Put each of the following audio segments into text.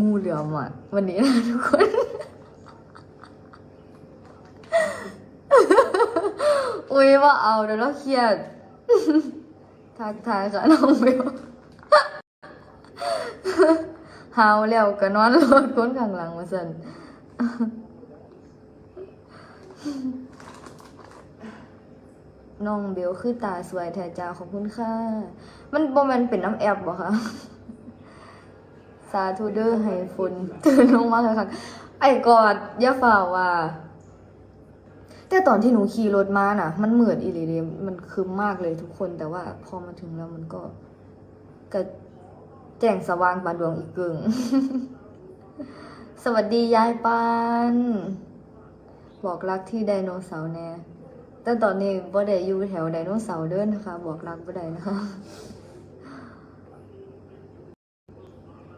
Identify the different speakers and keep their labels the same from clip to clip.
Speaker 1: งูเหลือมอะ วันนี้นะทุกคน อุ้ยว่าเอาเดี๋ยวเราเครียด ทักทายค่ะน้องเบลหาวแล้วก็นอนรถคนข้างหลังมาสันน้องเบลคือตาสวยแท้จ้าขอบคุณค่ะ มันบ่แมันเป็นน้ำแอบบ่คะาธุเดอร์ให้ฝนตื่นลงมาเลยค่ะ ไอ้กอดย่าฝ่าว่า แต่ตอนที่หนูขี่รถมาน่ะ มันเหมือดอีหลีเลยมันคึมมากเลยทุกคนแต่ว่าพอมาถึงแล้วมันก็ก็แจ้งสว่างปานดวงอีกกึ่งสวัสดียายปานบอกรักที่ไดโนเสาร์แน่แต่ตอนนี้บ่ได้อยู่แถวไดโนเสาร์เด้อนะคะ บอกรักบ่ได้นะคะ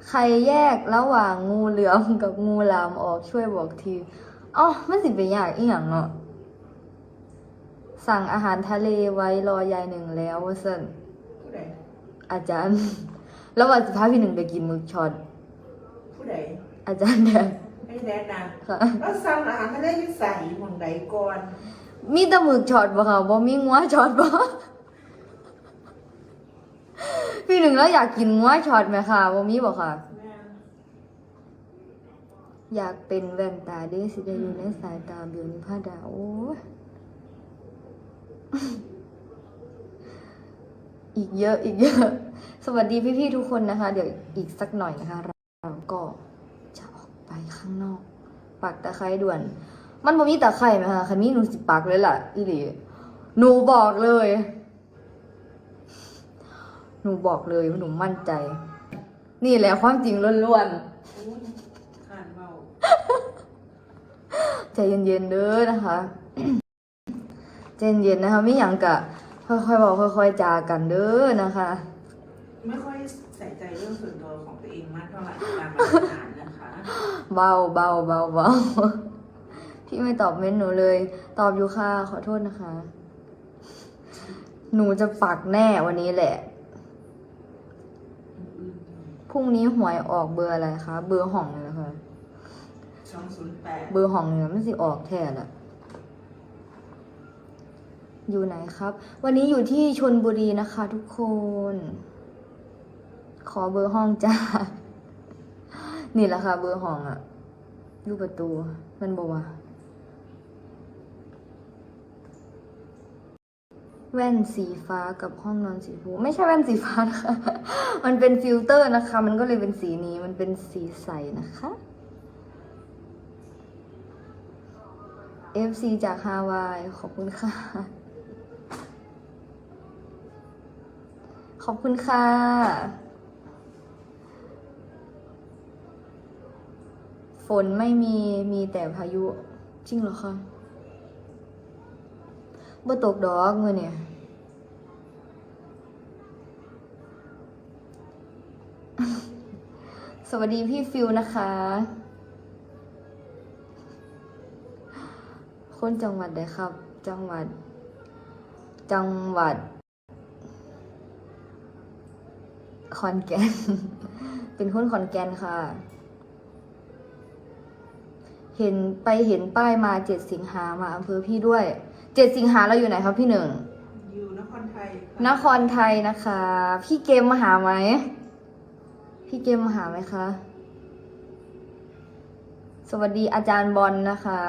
Speaker 1: ใครแยกระหว่างงูเหลือมกับงูหลามออกช่วยบอกทีอ๋อมันสิเป็นยากอีหยังเนาะสั่งอาหารทะเลไว้รอยายหนึ่งแล้วว่าซั่น
Speaker 2: ผู้ใด
Speaker 1: อาจารย์ แล้ววันสุดท้ายพี่หนึ่งไปกินหมึกช็อต
Speaker 2: ผู้ใด
Speaker 1: อาจารย์แดง
Speaker 2: ไอ้แดนนะ
Speaker 1: ค่ะ
Speaker 2: แล้วสั่งอาหารทะเลอยิ่ใส่หมองใดก่อน
Speaker 1: มีแต่หมึกช็อตบ่ค่ะบ่มีงัวช็อตบ่ พี่หนึ่งแล้วอยากกินงัวช็อตไหมค่ะบ่มีบ่ค่ะ อยากเป็นแว่นตาด้สิได้อยู่ในสายตาเบลนิพาดาโอ้อีกเยอะอีกเยอะ สวัสดีพี่ๆทุกคนนะคะ เดี๋ยวอีกสักหน่อยนะคะ เราก็จะออกไปข้างนอก ปักตะไคร้ด่วน มันบ่มีตะไคร้ไหมคะคันนี้หนูสิปักเลยล่ะอีหลีหนูบอกเลย นูบอกเลยว่าหนูมั่นใจ นี่แหละความจริงล้วนๆ
Speaker 2: อุ้ยขานเบา
Speaker 1: ใจเย็นๆเด้อนะคะ ใจเย็นๆนะคะไม่หยังกะค่อยๆบอกค่อยๆจากันเด้อนะคะ
Speaker 2: ไม่ค่อยใส่ใจเรื่องส่วนตัวของตัวเองมากเท่าไหร่ตามมาอ่านนะคะ
Speaker 1: เบาเบาเบาเบาพี่ไม่ตอบเม้นต์หนูเลย ตอบอยู่ค่ะขอโทษนะคะ หนูจะปักแน่วันนี้แหละพ รุ่งนี้หวยออกเบอร์อะไรคะ เบอร์ห้องเลยนะคะ
Speaker 2: สองศูนย์แปด
Speaker 1: เบอร์ห้องเนี่ยมันสิออกแท้ละอยู่ไหนครับ วันนี้อยู่ที่ชนบุรีนะคะทุกคน ขอเบอร์ห้องจ้า นี่แหละค่ะเบอร์ห้องอะอยู่ประตู มันบอกว่า แว่นสีฟ้ากับห้องนอนสีฟูไม่ใช่แว่นสีฟ้านะคะ มันเป็นฟิลเตอร์นะคะ มันก็เลยเป็นสีนี้ มันเป็นสีใสนะคะ FC จากฮาวาย ขอบคุณค่ะ ขอบคุณค่ะ ฝนไม่มี มีแต่พายุ จริงเหรอคะบ่ตกดอกเมื่อเนี่ย ส วัสดีพี่ฟิวนะคะ คนจังหวัดใดครับ จังหวัด จังหวัด ขอนแก่น เป็นคนขอนแก่นค่ะ เห็นไปเห็นป้ายมาเจ็ดสิงหามาอำเภอพี่ด้วย เจ็ดสิงหาเราอยู่ไหนครับพี่หนึ่ง
Speaker 2: อยู่นครไทย
Speaker 1: นครไทยนะคะ พี่เกมมาหาไหม พี่เกมมาหาไหมคะ สวัสดีอาจารย์บอลนะคะ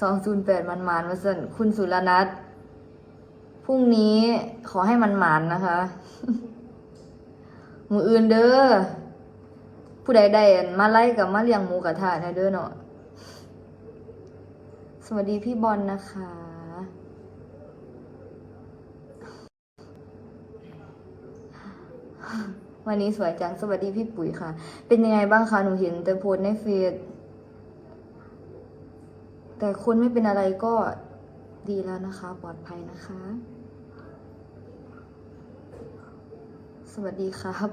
Speaker 1: สองศูนย์แปดมันมานมาส่นคุณสุรนัทพรุ่งนี้ขอให้มันหมานนะคะ มืออื่นเด้อ ผู้ใดได้มาไล่กับมาเลี้ยงหมูกระทะนะเด้อเนาะ สวัสดีพี่บอลนะคะ วันนี้สวยจังสวัสดีพี่ปุ๋ยค่ะ เป็นยังไงบ้างคะหนูเห็นแต่โพสต์ในเฟซแต่คนไม่เป็นอะไรก็ดีแล้วนะคะ ปลอดภัยนะคะ สวัสดีครับ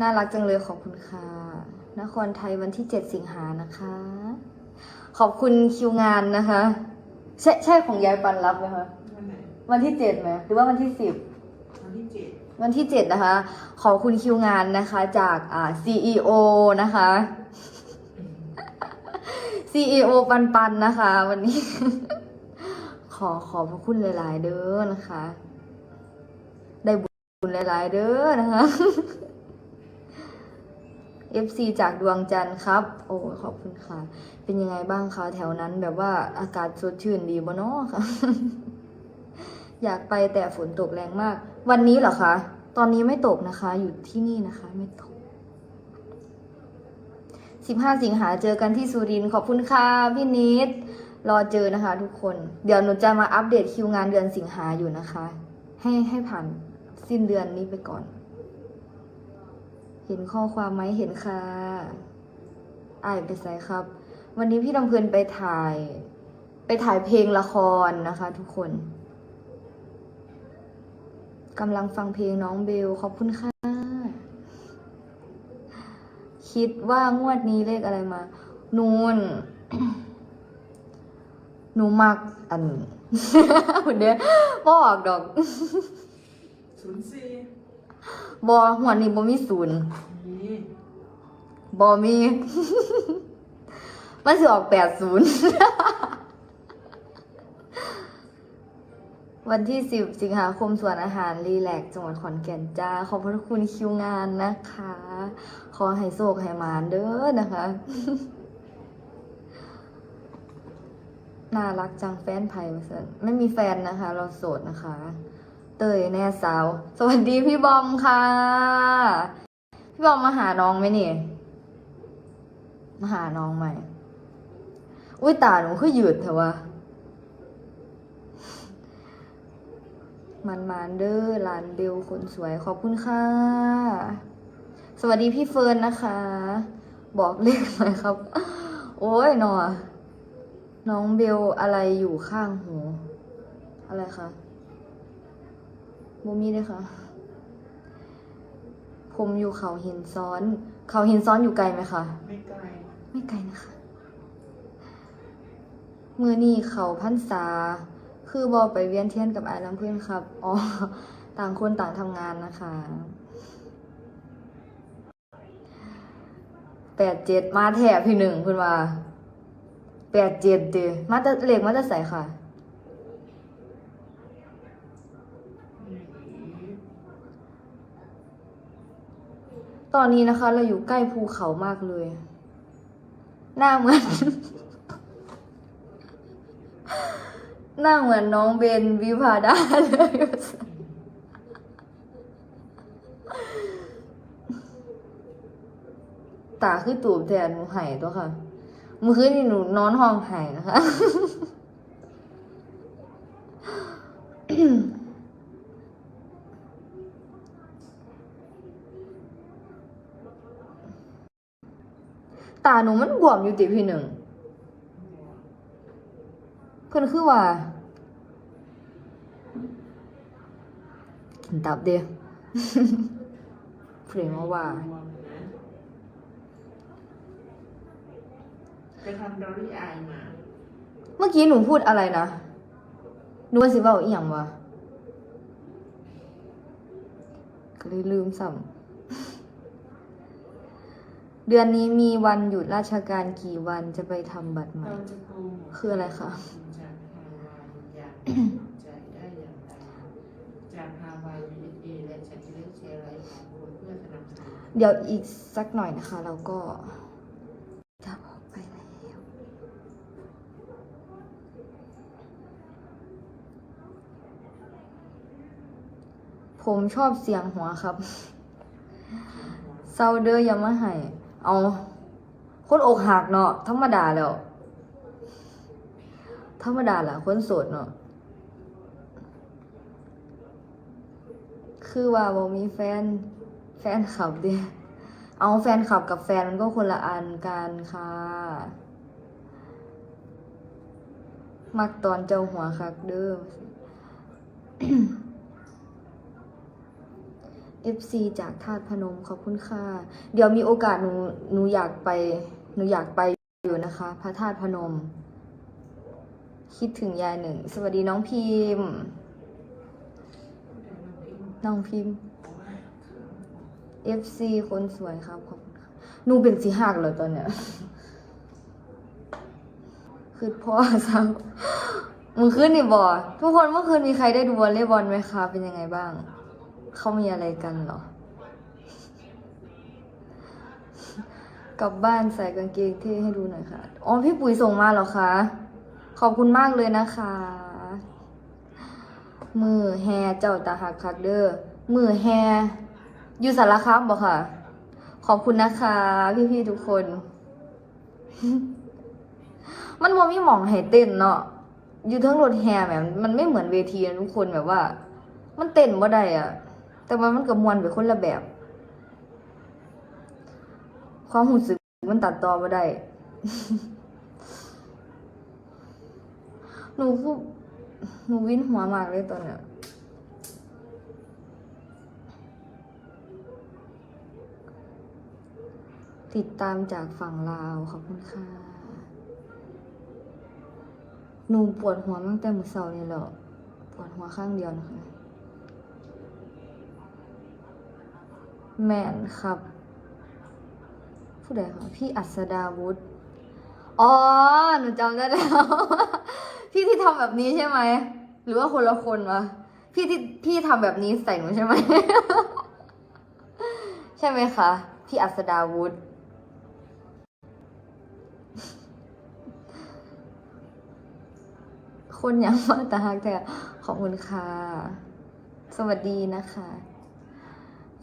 Speaker 1: น่ารักจังเลยขอบคุณค่ะ นครไทยวันที่7สิงหานะคะ ขอบคุณคิวงานนะคะ ใช่ใช่ของยายปันรับไหมคะ
Speaker 2: วันไหน
Speaker 1: วันที่เจ็ดไหมหรือว่าวันที่สิบ
Speaker 2: วันที่เจ็ด
Speaker 1: นที่ 7 นะคะ ขอบคุณคิวงานนะคะจากอ่า CEO นะคะ CEO ปันปันนะคะ วันนี้ ขอขอบพระคุณหลาย ๆ เด้อนะคะ ได้บุญหลาย ๆ เด้อนะคะ FC จากดวงจันทร์ครับ โอ้ขอบคุณค่ะ เป็นยังไงบ้างคะแถวนั้นแบบว่าอากาศสดชื่นดีบ่เนาะค่ะ อยากไปแต่ฝนตกแรงมาก วันนี้เหรอคะ ตอนนี้ไม่ตกนะคะ อยู่ที่นี่นะคะ ไม่ตก15สิงหาเจอกันที่สุรินทร์ขอบคุณค่ะพี่นิด รอเจอนะคะ ทุกคน เดี๋ยวหนูจะมาอัปเดตคิวงานเดือนสิงหาอยู่นะคะ ให้ให้ผ่านสิ้นเดือนนี้ไปก่อน เห็นข้อความไหมเห็นค่ะอ่ายไปใส่ครับ วันนี้พี่ลำเพลินไปถ่าย ไปถ่ายเพลงละครนะคะ ทุกคน กำลังฟังเพลงน้องเบล ขอบคุณค่ะ คิดว่างวดนี้เลขอะไรมา นูนหนูมักอันเดี๋ยวบออกดอก
Speaker 2: ศูนย์สี่
Speaker 1: บอหัวดนี้บ่มีศูนย์
Speaker 2: นี่
Speaker 1: บอมี มันสิออกแปดศูนย์ วันที่สิบสิงหาคมสวนอาหารรีแลกซ์จังหวัดขอนแก่นจ้า ขอบพระคุณคิวงานนะคะ ขอให้โศกให้มานเด้อนะคะ น่ารักจังแฟนไผ่มาเสนไม่มีแฟนนะคะ เราโสดนะคะ เตยแน่สาว สวัสดีพี่บอมค่ะ พี่บอมมาหาน้องไหมนี่มาหาน้องไหมอุ้ยตาหนูคือหยืดเถอะวะ มันมานเดอร์ลานเบลคนสวยขอบคุณค่ะ สวัสดีพี่เฟิร์นนะคะ บอกเลขหน่อยครับ โอ้ยหนอน้องเบลอะไรอยู่ข้างหูอะไรคะบูมี่เลยค่ะ ผมอยู่เขาหินซ้อน เขาหินซ้อนอยู่ไกลไหมคะ
Speaker 2: ไม่ไกล
Speaker 1: ไม่ไกลนะคะ มือนี่เขาพันษา คือบอไปเวียนเทียนกับไอ้ลำเพื่อนครับ อ๋อ ต่างคนต่างทำงานนะคะแปดเจ็ดมาแถบพี่หนึ่งคุณว่าแปดเจ็ดเดมาจะเหล็กมาจะใส่ค่ะ ตอนนี้นะคะ เราอยู่ใกล้ภูเขามากเลย หน้าเหมือน หน้าเหมือนน้องเบนวิพาดาเลยตาคือตูบแทนหนูไห้ตัวค่ะมื่อคืนนี่หนูนอนห้องไห้นะคะตาหนูมันบวมอยู่ติพี่หนึ่ง เพิ่นคือว่า กินตับเดียวเพลงมาว่า
Speaker 2: ไปทำดอรี่อายมา
Speaker 1: เมื่อกี้หนูพูดอะไรนะหนูว่าสิเว้าอีหยังวะก็เลยลืมสัมเดือนนี้มีวันหยุดราชการกี่วันจะไปทำบัตรใหม่
Speaker 2: เราจะโปรโมท
Speaker 1: คืออะไรคะ
Speaker 2: จากฮาวาย อยากจได้อย่างไรจากฮาวายยูเอและฉันจะได้แชร์ไลฟ์ของคุณเพื่อสนับสนุน
Speaker 1: เดี๋ยวอีกสักหน่อยนะคะ เราก็จะออกไปแล้ว ผมชอบเสียงหัวครับเซาเดอร์ยามาให้ เอาคนอกหักเนาะธรรมดาแล้ว ธรรมดาล่ะคนโสดเนาะ คือว่าบ่มีแฟนแฟนขับเดียเอาแฟนขับกับแฟนมันก็คนละอันกันค่ะ มักตอนเจ้าหัวคักเด้อ FC จากธาตุพนมขอบคุณค่ะ เดี๋ยวมีโอกาสหนูหนูอยากไป หนูอยากไปอยู่นะคะ พระธาตุพนม คิดถึงยายหนึ่ง สวัสดีน้องพิมพ์ น้องพิมพ์
Speaker 2: อ๋อ
Speaker 1: FC คนสวยครับขอบคุณครับหนูเป็นสีหักเลยตอนเนี้ยคือพ่อซ้ำมื่อคืนนี่บอทุกคนเมื่อคืนมีใครได้ดูวอลเลย์บอลไหมคะเป็นยังไงบ้าง เขามีอะไรกันเหรอ กลับบ้านใส่กางเกงเท่ให้ดูหน่อยค่ะ อ๋อพี่ปุ๋ยส่งมาเหรอคะ ขอบคุณมากเลยนะคะ มือแฮเจ้าตาหักคักเด้อมือแฮอยู่สารคามบ่ค่ะ ขอบคุณนะคะ พี่ๆทุกคน มันบ่มีหมองให้เต้นเนาะอยู่ทั้งรถแฮแบบมันไม่เหมือนเวทีนะทุกคนแบบว่า มันเต้นบ่ได้อะแต่ว่ามันก็มวนไปคนละแบบความรู้สึกมันตัดต่อบ่ได้ หนูคือ หนูวินหัวมากเลยตอนเนี้ยติดตามจากฝั่งลาวขอบคุณค่ะ หนูปวดหัวตั้งแต่มือเช้านี่แหละปวดหัวข้างเดียวนะคะ แมนครับ ผู้ใดคะพี่อัศดาวุฒิอ๋อ หนูจำได้แล้ว พี่ที่ทำแบบนี้ใช่ไหม หรือว่าคนละคนวะ พี่ที่พี่ทำแบบนี้ใส่หนูใช่ไหม ใช่ไหมคะ พี่อัศดาวุฒิคนยังมาตาฮักแต่ขอบคุณค่ะ สวัสดีนะคะ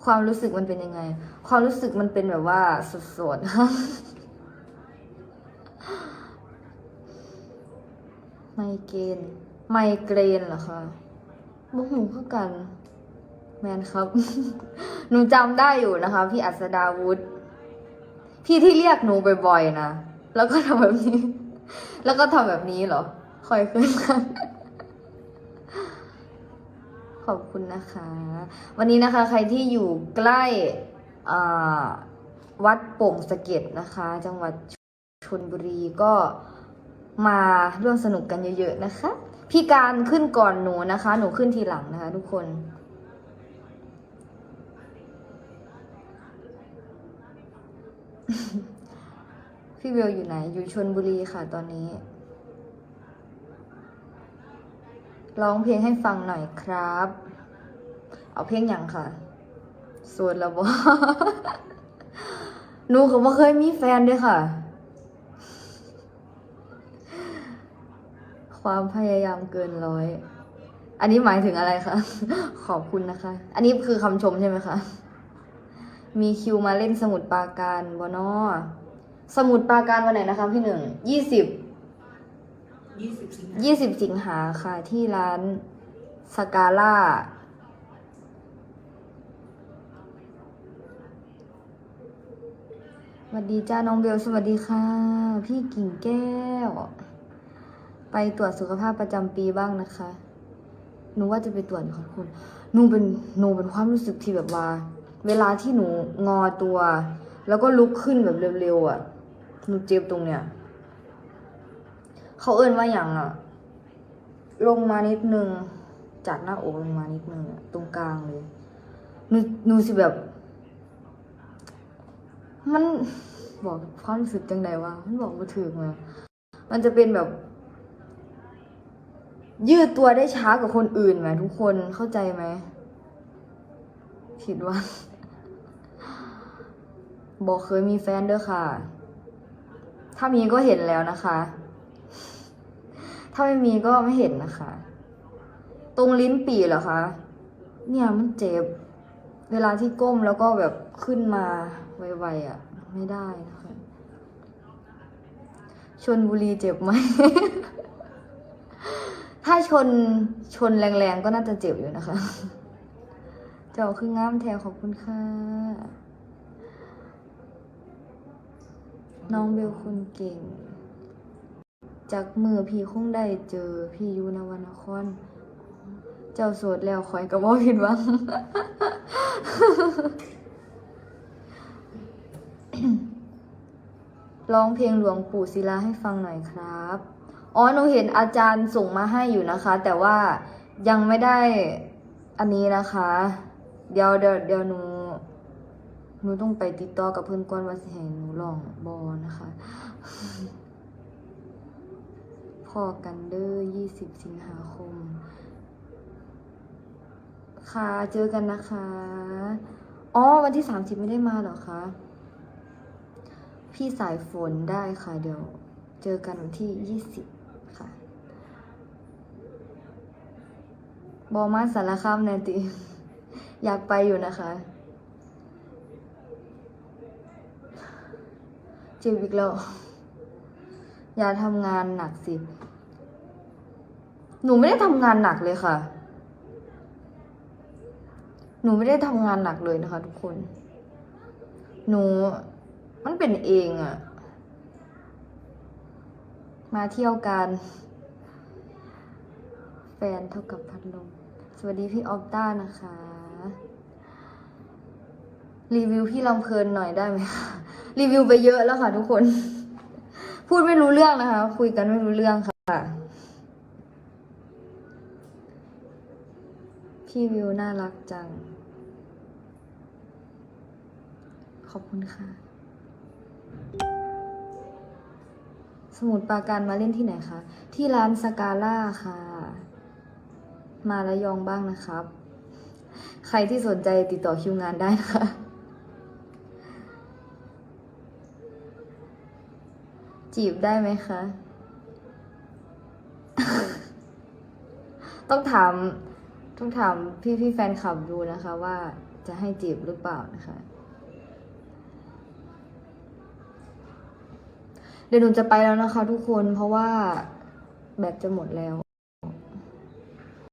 Speaker 1: ความรู้สึกมันเป็นยังไง ความรู้สึกมันเป็นแบบว่าสดๆ ไม เกรนไมเกรนเหรอคะบุกหนูคือกัน แมนครับ หนูจำได้อยู่นะคะ พี่อัศดาวุฒิพี่ที่เรียกหนูบ่อยๆนะ แล้วก็ทำแบบนี้ แล้วก็ทำแบบนี้เหรอ คอยขึ้นกันขอบคุณนะคะ วันนี้นะคะ ใครที่อยู่ใกล้วัดโป่งสะเก็ดนะคะ จังหวัดชนบุรีก็ มาร่วมสนุกกันเยอะๆนะคะ พี่การขึ้นก่อนหนูนะคะ หนูขึ้นทีหลังนะคะ ทุกคนพี่เบลอยู่ไหน อยู่ชนบุรีค่ะตอนนี้ ร้องเพลงให้ฟังหน่อยครับ เอาเพลงอย่างค่ะสวดแล้วบอหนูก็บ่เคยมีแฟนด้วยค่ะ ความพยายามเกินร้อย อันนี้หมายถึงอะไรคะ ขอบคุณนะคะ อันนี้คือคำชมใช่ไหมคะ มีคิวมาเล่นสมุดปราการบอนอสมุดปราการวันไหนนะคะพี่หนึ่ง ยี่สิบ
Speaker 2: ยี่สิบสิงหา
Speaker 1: ยี่สิบสิงหาค่ะ ที่ร้านสกาล่า สวัสดีจ้าน้องเบล สวัสดีค่ะ พี่กิ่งแก้ว ไปตรวจสุขภาพประจำปีบ้างนะคะ หนูว่าจะไปตรวจอยู่ค่ะคุณหนูเป็นหนูเป็นความรู้สึกที่แบบว่า เวลาที่หนูงอตัว แล้วก็ลุกขึ้นแบบเร็วๆอะ หนูเจ็บตรงเนี้ย เขาเอิ้นว่าอย่างอะ ลงมานิดนึง จากหน้าอกลงมานิดนึงตรงกลางเลย หนูหนูสิแบบ มันบอกความรู้สึกจังใดวะมันบอกมาถึงมามันจะเป็นแบบ ยืดตัวได้ช้ากว่าคนอื่นไหมทุกคนเข้าใจไหมผิดว่า บอกเคยมีแฟนเด้อค่ะ ถ้ามีก็เห็นแล้วนะคะ ถ้าไม่มีก็ไม่เห็นนะคะ ตรงลิ้นปี่เหรอคะ เนี่ยมันเจ็บ เวลาที่ก้มแล้วก็แบบขึ้นมาไวๆอะ ไม่ได้นะคะชนบุรีเจ็บไหม ถ้าชนชนแรงๆก็น่าจะเจ็บอยู่นะคะ เจ้าคืองามแถวขอบคุณค่ะ น้องเบลคุณเก่ง จากมือพี่คงได้เจอพี่ยูนวนคร เจ้าโสดแล้วคอยกับว่าผิดหวังร้องเพลงหลวงปู่ศิลาให้ฟังหน่อยครับ อ๋อหนูเห็นอาจารย์ส่งมาให้อยู่นะคะ แต่ว่ายังไม่ได้อันนี้นะคะ เดี๋ยวเดี๋ยวเดี๋ยวหนูหนูต้องไปติดต่อกับเพื่อนก่อนว่าสิให้หนูลองบอนะคะ พอกันเด้อ20สิบสิงหาคม ค่ะเจอกันนะคะ อ๋อ วันที่30ไม่ได้มาหรอคะ พี่สายฝนได้ค่ะเดี๋ยว เจอกันวันที่20 ค่ะบอมาสารคามแนติ อยากไปอยู่นะคะ เจ็บอีกแล้ว อย่าทำงานหนักสิ หนูไม่ได้ทำงานหนักเลยค่ะ หนูไม่ได้ทำงานหนักเลยนะคะ ทุกคน หนู มันเป็นเองอะ มาเที่ยวกันแฟนเท่ากับพัดลม สวัสดีพี่ออฟต้านะคะ รีวิวพี่ลำเพลินหน่อยได้ไหมคะ รีวิวไปเยอะแล้วค่ะทุกคน พูดไม่รู้เรื่องนะคะ คุยกันไม่รู้เรื่องค่ะ พี่วิวน่ารักจัง ขอบคุณค่ะ สมุดปราการมาเล่นที่ไหนคะ ที่ร้านสกาล่าค่ะ มาระยองบ้างนะครับ ใครที่สนใจติดต่อคิวงานได้นะคะจีบได้ไหมคะ ต้องถาม ต้องถามพี่พี่ๆแฟนคลับดูนะคะว่าจะให้จีบหรือเปล่านะคะ เดี๋ยวหนูจะไปแล้วนะคะทุกคนเพราะว่าแบตจะหมดแล้ว